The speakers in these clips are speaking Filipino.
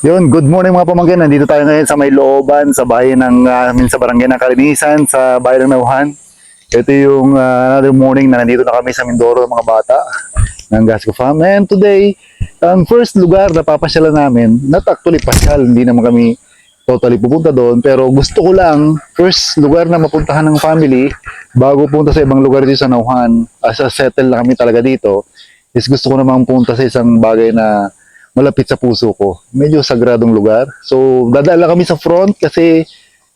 Yun, good morning mga pamangkin. Nandito tayo ngayon sa may looban, sa bayan ng, uh, sa barangay ng Kalinisan, sa bayan ng Nauhan. Ito yung uh, another morning na nandito na kami sa Mindoro, mga bata ng Gasco Farm. And today, ang first lugar na papasyalan namin, not actually pasyal, hindi naman kami totally pupunta doon, pero gusto ko lang, first lugar na mapuntahan ng family, bago punta sa ibang lugar dito sa Nauhan, as a settle na kami talaga dito, is gusto ko namang punta sa isang bagay na malapit sa puso ko. Medyo sagradong lugar. So, dadala kami sa front kasi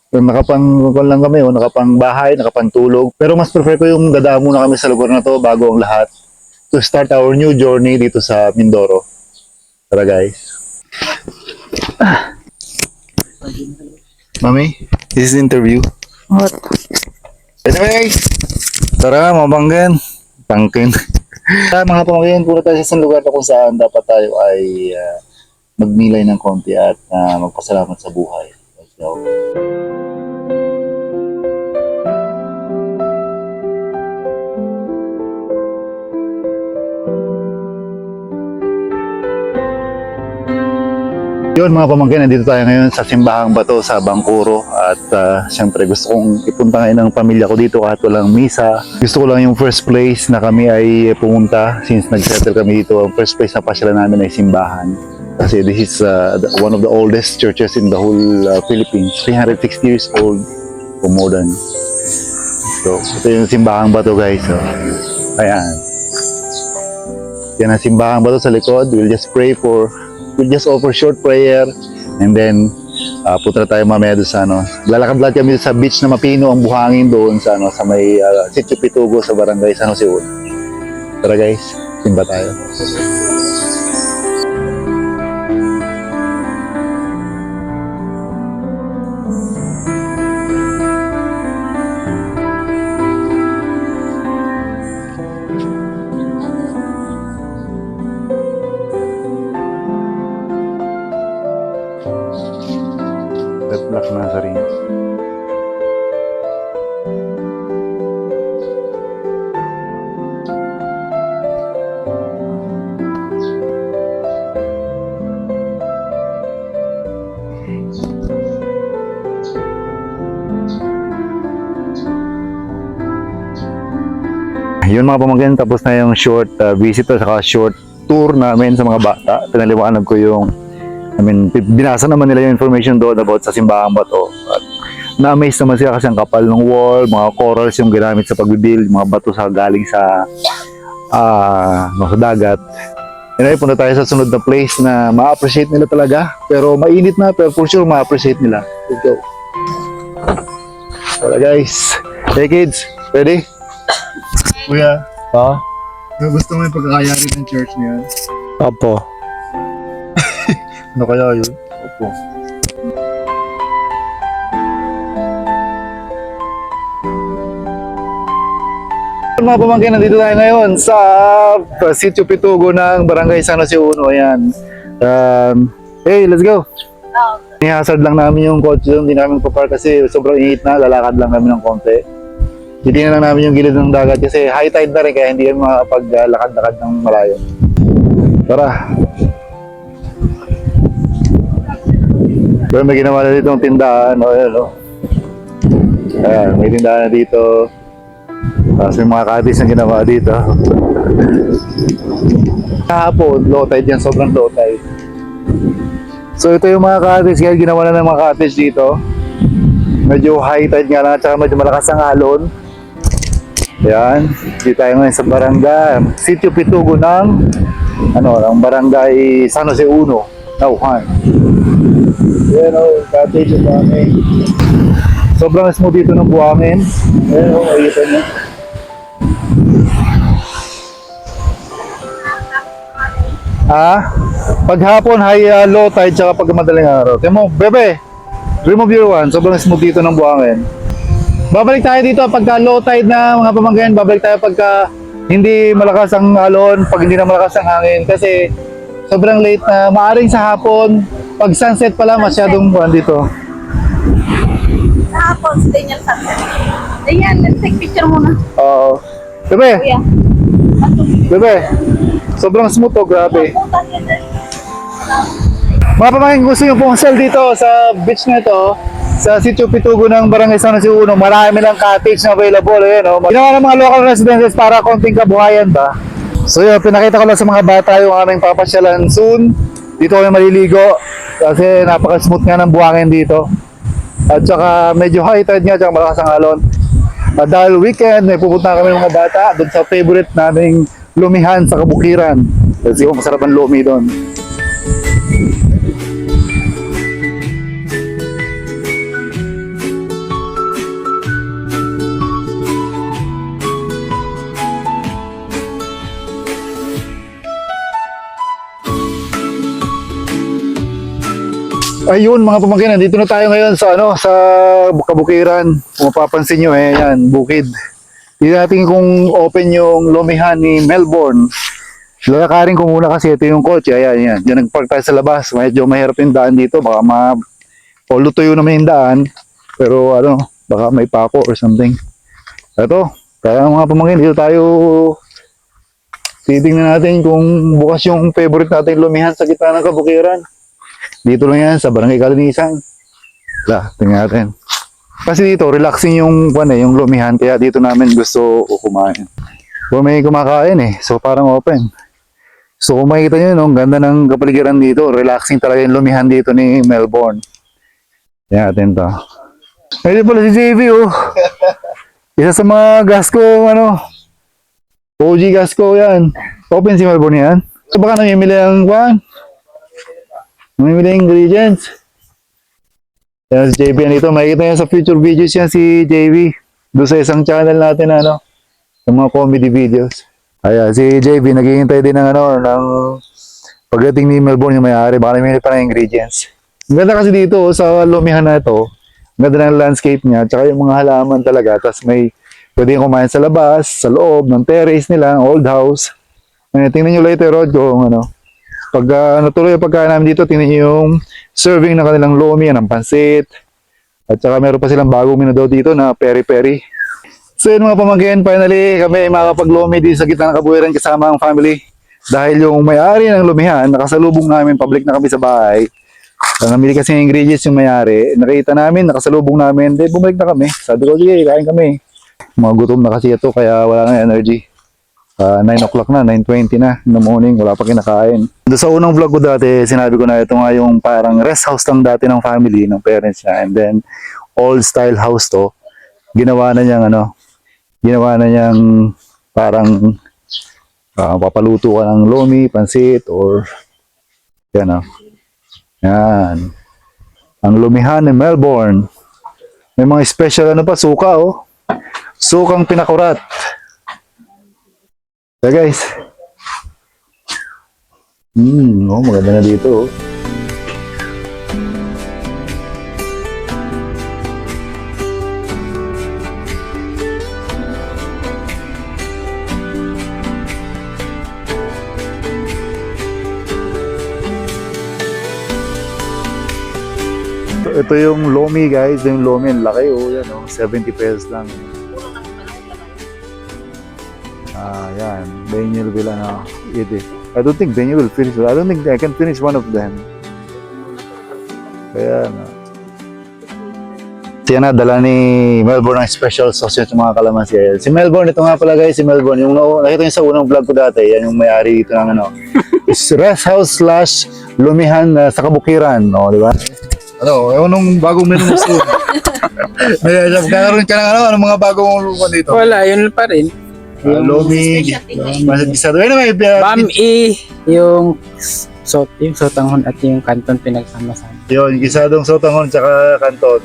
nakapang kung lang kami, oh, nakapang bahay, nakapang tulog. Pero mas prefer ko yung dadaan muna kami sa lugar na to bago ang lahat to start our new journey dito sa Mindoro. Tara guys. Ah. Mami, this is interview. What? Anyway, tara mabanggan. Tangkin. Sa mga pamangkin, puro tayo sa lugar na kung saan dapat tayo ay ah, magnilay ng konti at ah, magpasalamat sa buhay. Let's go. Yun mga pamangkin, nandito tayo ngayon sa Simbahang Bato sa Bangkuro at uh, siyempre gusto kong ipunta ngayon ng pamilya ko dito kahit walang misa. Gusto ko lang yung first place na kami ay pumunta since nag-settle kami dito. Ang first place na pasyalan namin ay Simbahan. Kasi this is uh, one of the oldest churches in the whole uh, Philippines. 360 years old or more than. So, ito yung Simbahang Bato guys. So, ayan. Yan ang Simbahang Bato sa likod. We'll just pray for we'll just offer short prayer and then uh, punta tayo mamaya doon sa ano. Lalakad-lakad kami sa beach na mapino ang buhangin doon sa ano sa may uh, Sitio Pitugo sa barangay San Jose. Tara guys, simba tayo. Black Nazarene. Yun mga pamangkin, tapos na yung short uh, visit at saka short tour namin sa mga bata. Pinaliwanag ko yung I mean, binasa naman nila yung information doon about sa simbahang bato. At na-amaze naman sila kasi ang kapal ng wall, mga corals yung ginamit sa pagbibuild, mga bato sa galing sa ah no, sa dagat. Anyway, punta tayo sa sunod na place na ma-appreciate nila talaga. Pero mainit na, pero for sure ma-appreciate nila. Let's go. Tara guys. Hey kids, ready? Kuya, Ha? gusto mo yung pagkakayari ng church niya? Opo. Ano kaya yun? Opo. Mga pamangkin, nandito tayo ngayon sa uh, Sitio Pitugo ng Barangay San Jose Uno. Ayan. Um, hey, let's go. Nihasard lang namin yung kotse doon. Hindi namin papark kasi sobrang init na. Lalakad lang kami ng konti. Titingnan lang namin yung gilid ng dagat kasi high tide na rin kaya hindi kami makapaglakad-lakad ng malayo. Tara. Pero may ginawa na dito ng tindahan, o ayan, o. Ayan, may tindahan na dito. Tapos may mga cottage na ginawa dito. Kahapon, low tide yan, sobrang low tide. So ito yung mga cottage, kaya ginawa na ng mga cottage dito. Medyo high tide nga lang, at saka medyo malakas ang alon. Ayan, dito tayo ngayon sa barangay, Sitio Pitugo ng, ano, ng barangay San Jose Uno, Nauhan. Ayan o, cottage ang dami. Sobrang smooth dito ng buhangin. Ayan o, makikita niyo. Ah, paghapon high uh, low tide tsaka pag madaling araw. Tiyan mo, bebe, remove your one. Sobrang smooth dito ng buhangin. Babalik tayo dito pagka low tide na mga pamangkin. Babalik tayo pagka hindi malakas ang alon, pag hindi na malakas ang hangin. Kasi sobrang late na, maaring sa hapon, pag sunset pala masyadong buwan dito. Kahapon, sa Daniel Sunset. Ayan, let's take picture muna. Oo. Bebe, Kuya. bebe, sobrang smooth to, grabe. Yan. Mga pamangkin gusto yung pumasal dito sa beach na ito, sa Sitio Pitugo ng Barangay San Jose Uno, marami lang cottage na available. Ayan, oh. Ginawa ng mga local residents para konting kabuhayan ba? So yun, pinakita ko lang sa mga bata yung aming papasyalan soon. Dito kami maliligo kasi napaka-smooth nga ng buhangin dito. At saka medyo high tide nga, tsaka malakas ang alon. At dahil weekend, may pupunta kami mga bata doon sa favorite naming lumihan sa Kabukiran. Kasi masarap ang lumi doon. Ayun mga pamangkin, nandito na tayo ngayon sa ano sa Kabukiran. Kung mapapansin nyo eh, yan, bukid. Tingnan natin kung open yung lumihan ni Melbourne. Lalakarin ko muna kasi ito yung kotse. Ayan, yan. Yan, nagpark tayo sa labas. Medyo mahirap yung daan dito. Baka ma... O lutuyo naman yung daan. Pero ano, baka may pako or something. Ito, kaya mga pamangkin, dito tayo titingnan natin kung bukas yung favorite nating lumihan sa gitna ng Kabukiran. Dito lang yan sa Barangay Kalinisan. La, tingnan natin. Kasi dito, relaxing yung, ano, eh, yung lumihan, kaya dito namin gusto kumain. So may kumakain eh, so parang open. So kung makikita nyo, no, ganda ng kapaligiran dito, relaxing talaga yung lumihan dito ni Melbourne. Tingnan natin to. Ayun pala si JV oh. Isa sa mga Gasco, ano, OG Gasco yan. Open si Melbourne yan. So baka namimili ang kwan. Namimili ng ingredients. Yan si JB yan dito. Makikita yan sa future videos yan si JB. Doon sa isang channel natin ano. Yung mga comedy videos. Ayan, si JB naghihintay din ng ano, ng pagdating ni Melbourne yung may-ari. Baka namimili pa ng ingredients. Ang ganda kasi dito oh, sa lumihan na ito. Ang ganda ng landscape niya. Tsaka yung mga halaman talaga. Tapos may pwede kumain sa labas, sa loob, ng terrace nila, old house. Eh, tingnan nyo later, Rod, kung ano, pag uh, natuloy ang pagkain namin dito, tingnan nyo yung serving ng kanilang lomi, ng pansit. At saka meron pa silang bagong menu daw dito na peri-peri. So yun mga pamangkin, finally kami makakapag-lomi dito sa gitna ng kabuhiran kasama ang family. Dahil yung may-ari ng lumihan, nakasalubong namin, public na kami sa bahay. Uh, namili kasi ng ingredients yung may-ari. Nakita namin, nakasalubong namin, then bumalik na kami. Sabi ko, sige, kain kami. Mga gutom na kasi ito, kaya wala na energy. Ah, 9 o'clock na, 9.20 na in the morning, wala pa kinakain. Doon sa unang vlog ko dati, sinabi ko na ito nga yung parang rest house lang dati ng family, ng parents niya. And then, old style house to. Ginawa na niyang ano, ginawa na niyang parang ah, papaluto ka ng lomi, pansit, or yan ah. Yan. Ang lumihan ni Melbourne. May mga special ano pa, suka oh. Sukang pinakurat. So guys. Hmm, oh, maganda na dito. oh. Ito, yung lomi guys, yung lomi, ang laki oh, yan oh, 70 pesos lang. Ah, yan. Daniel will ano, eat it. I don't think Daniel will finish. I don't think I can finish one of them. Kaya na. Siya na, dala ni Melbourne ang special sausage ng mga kalamansi. Ayan. Si Melbourne, ito nga pala guys, si Melbourne. Yung nakita niyo sa unang vlog ko dati, yan yung may-ari dito ng ano. rest house slash lumihan uh, sa kabukiran. No, di ba? Ano, ewan nung bagong menu mo. Kakaroon ka ng ano, anong mga bagong lupa dito? Wala, yun pa rin. Uh, lomi, masad gisado. Ano may Bam E, yung sot, yung sotanghon at yung kanton pinagsama-sama. Yun, gisadong sotangon tsaka kanton.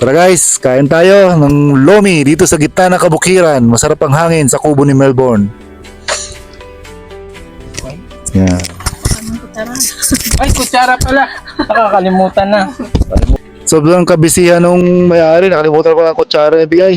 Tara guys, kain tayo ng lomi dito sa gitna ng kabukiran. Masarap ang hangin sa kubo ni Melbourne. Yan. Ay, kutsara pala. Nakakalimutan na. Sobrang kabisihan nung may-ari. Nakalimutan ko lang kutsara na bigay.